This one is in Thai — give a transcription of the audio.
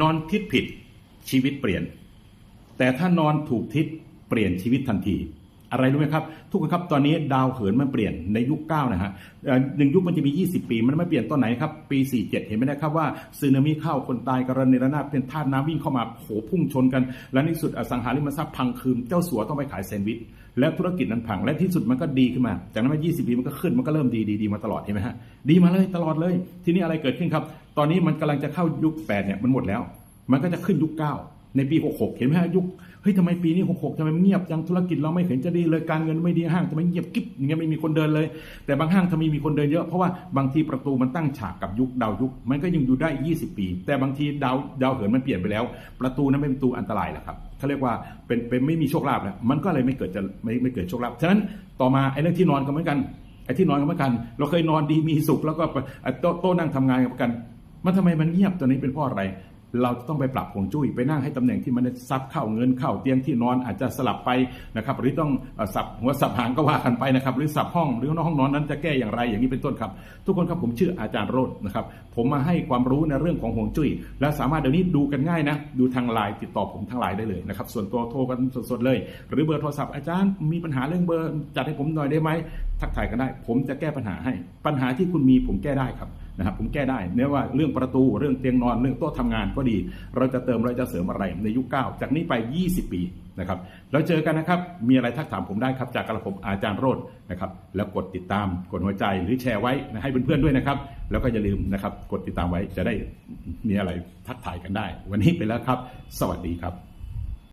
นอนทิศผิดชีวิตเปลี่ยน แต่ถ้านอนถูกทิศเปลี่ยนชีวิตทันที อะไรรู้ไหมครับ ทุกคนครับตอนนี้ดาวเหินมันเปลี่ยนในยุคเก้านะฮะหนึ่งยุคมันจะมี 20 ปี มันไม่เปลี่ยนตอนไหนครับ ปี 47 เห็นไหมนะครับว่าซึนามิเข้าคนตายกรณีระนาเป็นธาตุน้ำวิ่งเข้ามาโหพุ่งชนกัน และในสุดอสังหาริมทรัพย์พังคืมเจ้าสัวต้องไปขายแซนด์วิชและธุรกิจนั้นพังและที่สุดมันก็ดีขึ้นมา จากนั้นมา 20 ปีมันก็ขึ้นมันก็เริ่มดีดีดีมาตลอดเห็นไหมฮะดีมาเลยตลอดเลย ทีนี้อะไรเกิดขึ้นครับ ตอนนี้มันกำลังจะเข้ายุค8เนี่ยมันหมดแล้ว มันก็จะขึ้นยุค9ในปี66เห็นไหมฮะยุคเฮ้ยทำไมปีนี้66ทำไมเงียบจังธุรกิจเราไม่เห็นจะดีเลยการเงินไม่ดีห้างทำไมเงียบกิ๊บอย่างเงี้ยไม่มีคนเดินเลย แต่บางห้างทำไมมีคนเดินเยอะเพราะว่าบางทีประตูมันตั้งฉากกับยุคดาวยุค มันก็ยังอยู่ได้ 20 ปี แต่บางทีดาวดาวเหินมันเปลี่ยนไปแล้ว ประตูนั้นเป็นประตูอันตรายแหละครับเขาเรียกว่าเป็นเป็นไม่มีโชคลาภแล้วมันก็เลยไม่เกิดจะไม่ไม่เกิดโชคลาภฉะนั้นต่อมาไอ้เรื่องที่นอนก็เหมือนกันไอ้ที่นอนก็เหมือนกัน เราเคยนอนดีมีสุขแล้วก็โต๊ะนั่งทำงานกัน มันทำไมมันเงียบตอนนี้เป็นเพราะอะไร เราต้องไปปรับฮวงจุ้ยไปนั่งให้ตำแหน่งที่มันซับเข้าเงินเข้าเตียงที่นอนอาจจะสลับไปนะครับ หรือต้องสับหัวสับหางก็ว่ากันไปนะครับ หรือสับห้องหรือนอกห้องนอนนั้นจะแก้อย่างไรอย่างนี้เป็นต้นครับ ทุกคนครับผมชื่ออาจารย์โรจน์นะครับ ผมมาให้ความรู้ในเรื่องของฮวงจุ้ยและสามารถเดี๋ยวนี้ดูกันง่ายนะ ดูทางไลน์ติดต่อผมทางไลน์ได้เลยนะครับ ส่วนตัวโทรกันสดๆเลย หรือเบอร์โทรศัพท์อาจารย์มีปัญหาเรื่องเบอร์จัดให้ผมหน่อยได้ไหม ทักทายกันได้ ผมจะแก้ปัญหาให้ ปัญหาที่คุณมีผมแก้ได้ครับนะครับผมแก้ได้เนื่อว่าเรื่องประตูเรื่องเตียงนอนเรื่องโต๊ะทำงานก็ดี เราจะเติมเราจะเสริมอะไรในยุคเก้าจากนี้ไป 20 ปีนะครับแล้วเจอกันนะครับ มีอะไรทักถามผมได้ครับ จากกระผมอาจารย์โรจน์นะครับ แล้วกดติดตามกดหัวใจหรือแชร์ไว้ให้เพื่อนๆด้วยนะครับ แล้วก็อย่าลืมนะครับ กดติดตามไว้จะได้มีอะไรทักทายกันได้ วันนี้ไปแล้วครับ สวัสดีครับ